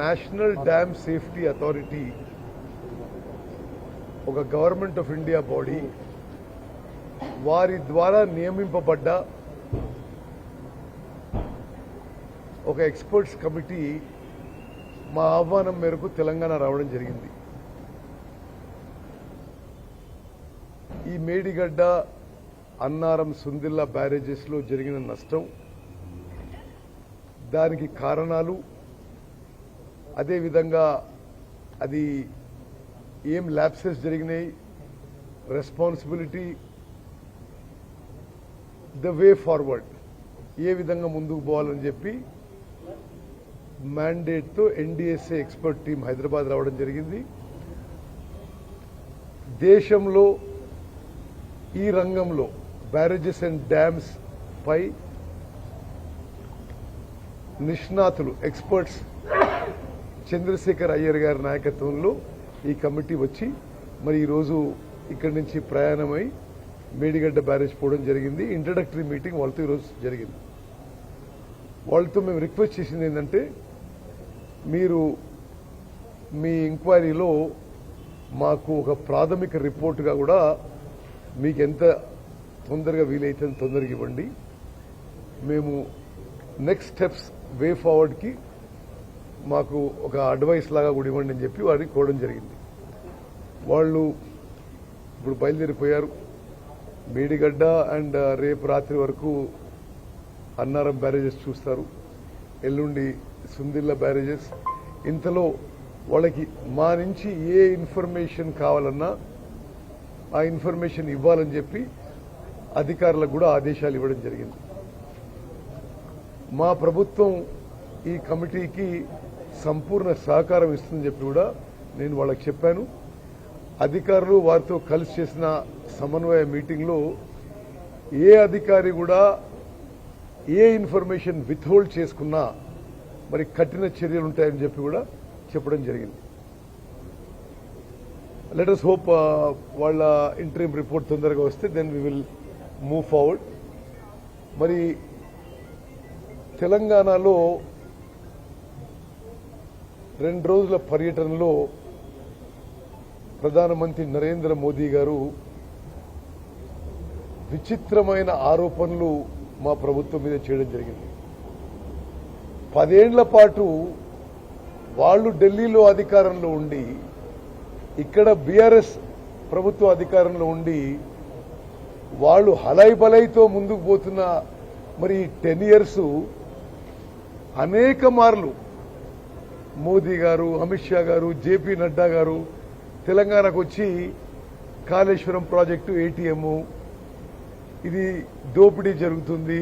National dam safety authority ఒక government of India body వారి ద్వారా నియమింపబడ్డ ఒక ఎక్స్పర్ట్స్ కమిటీ మా ఆహ్వానం మేరకు తెలంగాణ రావడం జరిగింది. ఈ మేడిగడ్డ అన్నారం సుందిల్లా బ్యారేజెస్లో జరిగిన నష్టం దానికి కారణాలు అదేవిధంగా అది ఏం ల్యాప్సెస్ జరిగినాయి రెస్పాన్సిబిలిటీ ద వే ఫార్వర్డ్ ఏ విధంగా ముందుకు పోవాలని చెప్పి మ్యాండేట్తో ఎన్డీఎస్ఏ ఎక్స్పర్ట్ టీం హైదరాబాద్ రావడం జరిగింది. దేశంలో ఈ రంగంలో బ్యారేజెస్ అండ్ డ్యామ్స్ పై నిష్ణాతులు ఎక్స్పర్ట్స్ చంద్రశేఖర్ అయ్యర్ గారి నాయకత్వంలో ఈ కమిటీ వచ్చి మరి ఈరోజు ఇక్కడి నుంచి ప్రయాణమై మేడిగడ్డ బ్యారేజ్ పోవడం జరిగింది. ఇంట్రడక్టరీ మీటింగ్ వాళ్ళతో ఈరోజు జరిగింది. వాళ్ళతో మేము రిక్వెస్ట్ చేసింది ఏంటంటే మీరు మీ ఎంక్వైరీలో మాకు ఒక ప్రాథమిక రిపోర్టుగా కూడా మీకు ఎంత తొందరగా వీలైతే తొందరగా ఇవ్వండి. మేము నెక్స్ట్ స్టెప్స్ వే ఫార్వర్డ్కి మాకు ఒక అడ్వైస్ లాగా కూడా ఇవ్వండి అని చెప్పి వారిని కోవడం జరిగింది. వాళ్ళు ఇప్పుడు బయలుదేరిపోయారు. మేడిగడ్డ అండ్ uh, రేపు రాత్రి వరకు అన్నారం బ్యారేజెస్ చూస్తారు. ఎల్లుండి సుందిల్ల బ్యారేజెస్ ఇంతలో వాళ్ళకి మా నుంచి ఏ ఇన్ఫర్మేషన్ కావాలన్నా ఆ ఇన్ఫర్మేషన్ ఇవ్వాలని చెప్పి అధికారులకు కూడా ఆదేశాలు ఇవ్వడం జరిగింది. మా ప్రభుత్వం ఈ కమిటీకి సంపూర్ణ సహకారం ఇస్తుందని చెప్పి కూడా నేను వాళ్ళకి చెప్పాను. అధికారులు వారితో కలిసి చేసిన సమన్వయ మీటింగ్లో ఏ అధికారి కూడా ఏ ఇన్ఫర్మేషన్ విత్హోల్డ్ చేసుకున్నా మరి కఠిన చర్యలు ఉంటాయని చెప్పి కూడా చెప్పడం జరిగింది. లెట్ అస్ హోప్ వాళ్ళ ఇంటరీం రిపోర్ట్ తొందరగా వస్తే then we will move forward మరి తెలంగాణలో రెండు రోజుల పర్యటనలో ప్రధానమంత్రి నరేంద్ర మోదీ గారు విచిత్రమైన ఆరోపణలు మా ప్రభుత్వం మీద చేయడం జరిగింది. పదేండ్ల పాటు వాళ్ళు ఢిల్లీలో అధికారంలో ఉండి ఇక్కడ బీఆర్ఎస్ ప్రభుత్వ అధికారంలో ఉండి వాళ్ళు హలై బలైతో ముందుకు పోతున్న మరి టెన్ ఇయర్స్ అనేక మార్లు మోదీ గారు అమిత్ షా గారు జేపీ నడ్డా గారు తెలంగాణకు వచ్చి కాళేశ్వరం ప్రాజెక్టు ఏటీఎం ఇది దోపిడీ జరుగుతుంది.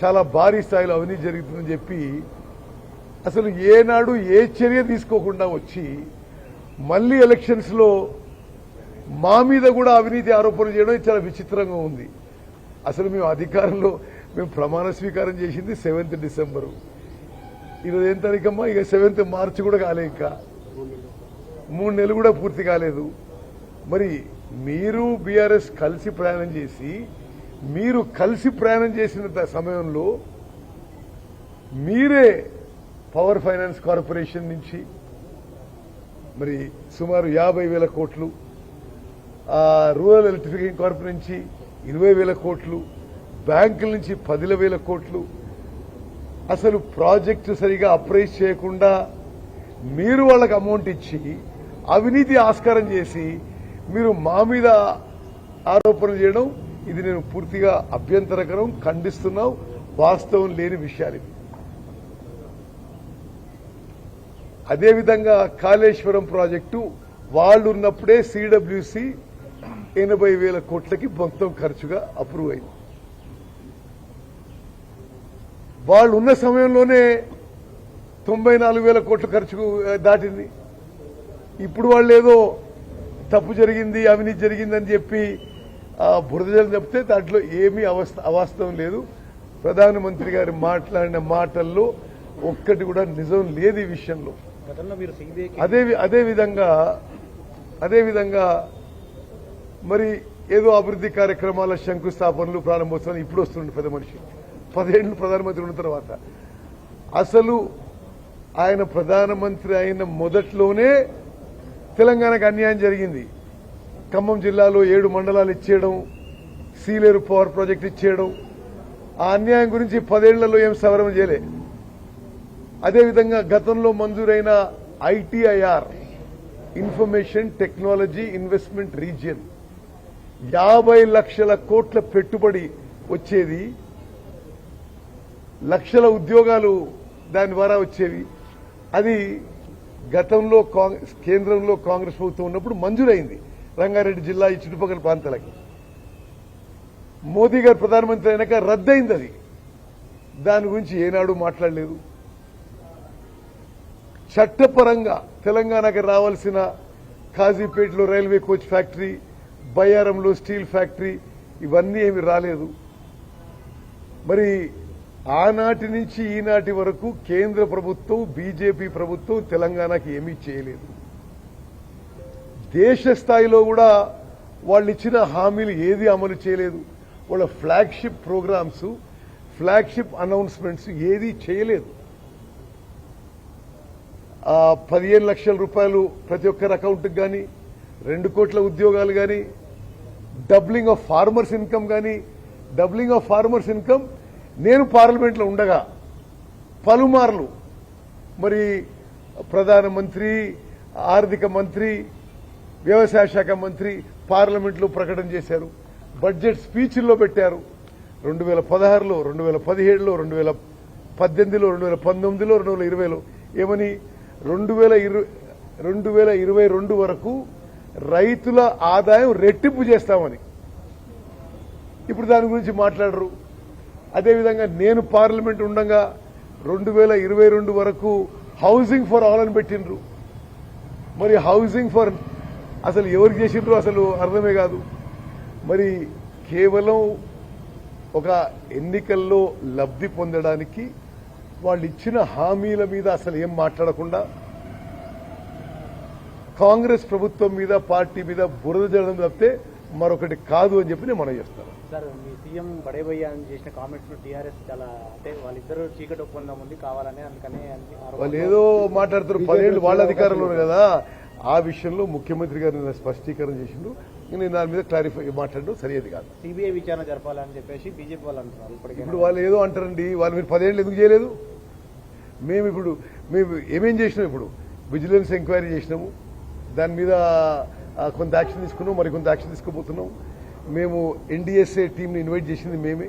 చాలా భారీ స్థాయిలో అవినీతి జరుగుతుందని చెప్పి అసలు ఏనాడు ఏ చర్య తీసుకోకుండా వచ్చి మళ్ళీ ఎలక్షన్స్లో మా మీద కూడా అవినీతి ఆరోపణలు చేయడం చాలా విచిత్రంగా ఉంది. అసలు మేము అధికారంలో మేము ప్రమాణ స్వీకారం చేసింది సెవెంత్ డిసెంబరు. ఈరోజు ఏం తారీఖమ్మా? ఇక సెవెంత్ మార్చి కూడా కాలే ఇంకా. మూడు నెలలు కూడా పూర్తి కాలేదు. మరి మీరు బీఆర్ఎస్ కలిసి ప్రయాణం చేసి మీరు కలిసి ప్రయాణం చేసిన సమయంలో మీరే పవర్ ఫైనాన్స్ కార్పొరేషన్ నుంచి మరి సుమారు యాభై వేల కోట్లు రూరల్ ఎలక్ట్రిఫికేషన్ కార్పొరేషన్ నుంచి ఇరవై వేల కోట్లు బ్యాంకుల నుంచి పదిల వేల కోట్లు అసలు ప్రాజెక్టు సరిగా అప్రైజ్ చేయకుండా మీరు వాళ్ళకి అమౌంట్ ఇచ్చి అవినీతి ఆస్కారం చేసి మీరు మా మీద ఆరోపణలు చేయడం ఇది నేను పూర్తిగా అభ్యంతరకరం ఖండిస్తున్నాం వాస్తవం లేని విషయాలు ఇవి. అదేవిధంగా కాళేశ్వరం ప్రాజెక్టు వాళ్ళు ఉన్నప్పుడే సిడబ్ల్యూసి ఎనభై వేల కోట్లకి మొత్తం ఖర్చుగా అప్రూవ్ అయింది. వాళ్ళు ఉన్న సమయంలోనే తొంభై నాలుగు వేల కోట్ల ఖర్చుకు దాటింది. ఇప్పుడు వాళ్ళు ఏదో తప్పు జరిగింది అవినీతి జరిగిందని చెప్పి ఆ, బురద జల్లు చెప్తే దాంట్లో ఏమీ అవస్థ అవాస్తవం లేదు. ప్రధానమంత్రి గారు మాట్లాడిన మాటల్లో ఒక్కటి కూడా నిజం లేదు ఈ విషయంలో. అదే అదే విధంగా అదే విధంగా మరి ఏదో అభివృద్ధి కార్యక్రమాల శంకుస్థాపనలు ప్రారంభోత్సవాలు ఇప్పుడు వస్తుండే పెద్ద మనిషి. పదేళ్ళు ప్రధానమంత్రి ఉన్న తర్వాత అసలు ఆయన ప్రధానమంత్రి అయిన మొదట్లోనే తెలంగాణకు అన్యాయం జరిగింది. ఖమ్మం జిల్లాలో ఏడు మండలాలు ఇచ్చేయడం సీలేరు పవర్ ప్రాజెక్ట్ ఇచ్చేయడం ఆ అన్యాయం గురించి పదేళ్ళలో ఏం సవరణ చేయలే. అదేవిధంగా గతంలో మంజూరైన ITIR information technology investment region యాభై లక్షల కోట్ల పెట్టుబడి వచ్చేది లక్షల ఉద్యోగాలు దాని ద్వారా వచ్చేవి. అది గతంలో కాంగ్రెస్ కేంద్రంలో కాంగ్రెస్ ప్రభుత్వం ఉన్నప్పుడు మంజూరైంది. రంగారెడ్డి జిల్లా ఈ చుట్టుపక్కల ప్రాంతాలకి. మోదీ గారు ప్రధానమంత్రి అయినాక రద్దయింది అది. దాని గురించి ఏనాడు మాట్లాడలేదు. చట్టపరంగా తెలంగాణకి రావాల్సిన కాజీపేటలో రైల్వే కోచ్ ఫ్యాక్టరీ బయ్యారంలో స్టీల్ ఫ్యాక్టరీ ఇవన్నీ ఏమి రాలేదు. మరి ఆనాటి నుంచి ఈనాటి వరకు కేంద్ర ప్రభుత్వం బీజేపీ ప్రభుత్వం తెలంగాణకి ఏమీ చేయలేదు. దేశ స్థాయిలో కూడా వాళ్ళు ఇచ్చిన హామీలు ఏది అమలు చేయలేదు. వాళ్ళ ఫ్లాగ్షిప్ ప్రోగ్రామ్స్ ఫ్లాగ్షిప్ అనౌన్స్మెంట్స్ ఏది చేయలేదు. పదిహేను లక్షల రూపాయలు ప్రతి ఒక్కరి అకౌంట్కి కానీ రెండు కోట్ల ఉద్యోగాలు కానీ డబ్లింగ్ ఆఫ్ ఫార్మర్స్ ఇన్కమ్ కానీ డబ్లింగ్ ఆఫ్ ఫార్మర్స్ ఇన్కమ్ నేను పార్లమెంట్లో ఉండగా పలుమార్లు మరి ప్రధానమంత్రి ఆర్థిక మంత్రి వ్యవసాయ శాఖ మంత్రి పార్లమెంట్లో ప్రకటన చేశారు. బడ్జెట్ స్పీచ్ల్లో పెట్టారు. రెండు వేల పదహారులో రెండు వేల పదిహేడులో రెండు వేల పద్దెనిమిదిలో రెండు వేల పంతొమ్మిదిలో రెండు వేల ఇరవైలో ఏమని రెండు వేల ఇరవై రెండు వేల ఇరవై రెండు వరకు రైతుల ఆదాయం రెట్టింపు చేస్తామని. ఇప్పుడు దాని గురించి మాట్లాడరు. అదేవిధంగా నేను పార్లమెంట్ ఉండగా రెండు వేల ఇరవై రెండు వరకు హౌసింగ్ ఫర్ ఆల్ అని పెట్టిండ్రు. మరి హౌసింగ్ ఫర్ అసలు ఎవరికి చేసిండ్రు అసలు అర్థమే కాదు. మరి కేవలం ఒక ఎన్నికల్లో లబ్ధి పొందడానికి వాళ్ళు ఇచ్చిన హామీల మీద అసలు ఏం మాట్లాడకుండా కాంగ్రెస్ ప్రభుత్వం మీద పార్టీ మీద బురద జరగడం తప్పితే మరొకటి కాదు అని చెప్పి నేను మనం చేస్తాను. సార్ మీ సీఎం బడేబయ్య అని చేసిన కామెంట్స్ టీఆర్ఎస్ చాలా అంటే వాళ్ళిద్దరు చీకటి ఒప్పందం ఉంది కావాలని అందుకనే వాళ్ళు ఏదో మాట్లాడుతారు పదేళ్ళు వాళ్ళ అధికారంలో ఉన్నారు కదా. ఆ విషయంలో ముఖ్యమంత్రి గారు నిన్న స్పష్టీకరణ చేసిండు నేను దాని మీద క్లారిఫై మాట్లాడడం సరియేది కాదు. సిబిఐ విచారణ జరపాలని చెప్పేసి బీజేపీ వాళ్ళు అంటున్నారు ఇప్పటికే. ఇప్పుడు వాళ్ళు ఏదో అంటారండి వాళ్ళు మీరు పదేళ్ళు ఎందుకు చేయలేదు? మేము ఇప్పుడు మేము ఏమేం చేసినాం ఇప్పుడు? విజిలెన్స్ ఎంక్వైరీ చేసినాము. దాని మీద కొంత యాక్షన్ తీసుకున్నాం మరి కొంత యాక్షన్ తీసుకోబోతున్నాం. మేము ఎన్డీఎస్ఏ టీంని ఇన్వైట్ చేసింది మేమే.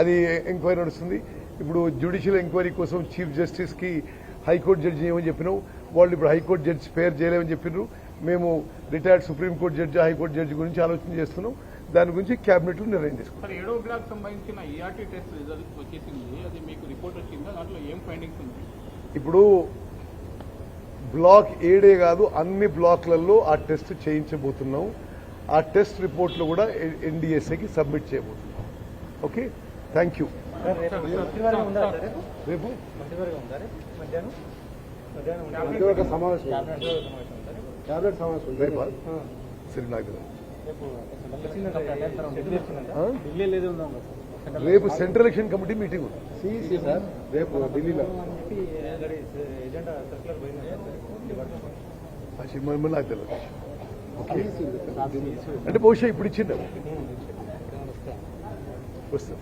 అది ఎంక్వైరీ నడుస్తుంది. ఇప్పుడు జ్యుడిషియల్ ఎంక్వైరీ కోసం చీఫ్ జస్టిస్కి హైకోర్టు జడ్జి ఏమని చెప్పినాం వాళ్ళు ఇప్పుడు హైకోర్టు జడ్జి పేరు చేయలేమని చెప్పినారు మేము retired supreme court judge high court judge గురించి ఆలోచన చేస్తున్నాం. దాని గురించి క్యాబినెట్లో నిర్ణయం తీసుకున్నాం. సార్ ఏడో బ్లాక్ సంబంధించిన ఈఆర్టీ టెస్ట్ రిజల్ట్ వచ్చేసింది. అది మీకు రిపోర్ట్ వచ్చిందా? దాంట్లో ఏం ఫైండింగ్స్ ఉన్నాయి? ఇప్పుడు బ్లాక్ ఏడే కాదు అన్ని బ్లాక్లలో ఆ టెస్ట్ చేయించబోతున్నాం. ఆ టెస్ట్ రిపోర్ట్లు కూడా ఎన్డీఎస్ఏకి సబ్మిట్ చేయబోతున్నాం. ఓకే? Thank you. సార్, రేపు. సార్ నాకు. రేపు సెంట్రల్ ఎలక్షన్ కమిటీ మీటింగ్ ఉంది. రేపు ఢిల్లీలో. ఏమో నాకు తెలియదు. ఓకే. అంటే బహుశా ఇప్పుడు ఇచ్చిండే. వస్తాం.